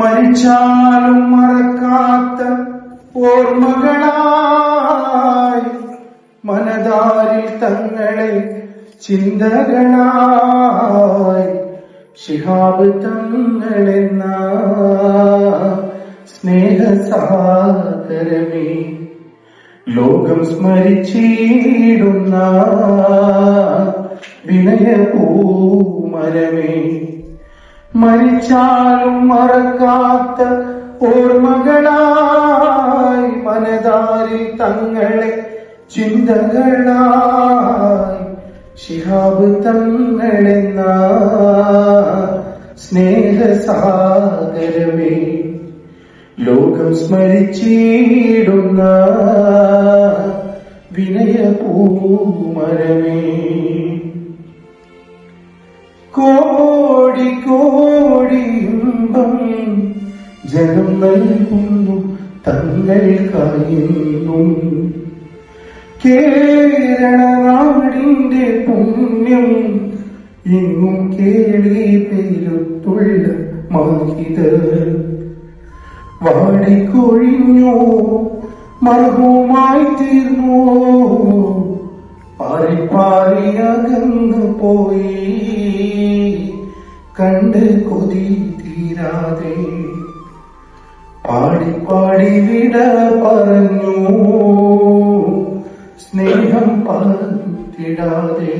മരിച്ചാലും മറക്കാത്ത ഓർമ്മകളായി മനതാരിൽ തങ്ങളെ ചിന്തകളായി ശിഹാബ് തങ്ങളെന്ന സ്നേഹസഹാകരമേ ലോകം സ്മരിച്ചിടുന്ന വിനയപൂമരമേ. മരിച്ചാലും മറക്കാത്ത ഓർമ്മകളായി മനതാരി തങ്ങളെ ചിന്തകളായി ശിഹാബ് തങ്ങളെന്ന സ്നേഹസാഗരമേ ലോകം സ്മരിച്ചിടുന്ന വിനയപൂമരമേ. ജനം നൽകുന്നു തങ്ങൾ കയ്യുന്നും കേരള നാടിന്റെ പുണ്യം ഇന്നും കേളി പെരുത്തുള്ള മഹിത വാടിക്കൊഴിഞ്ഞോ മർഹവുമായി തീർന്നോ പാറി പാറി പോയി. കണ്ട് കൊതി തീരാതെ പാടി വിട പറഞ്ഞു. സ്നേഹം പങ്കിടാതെ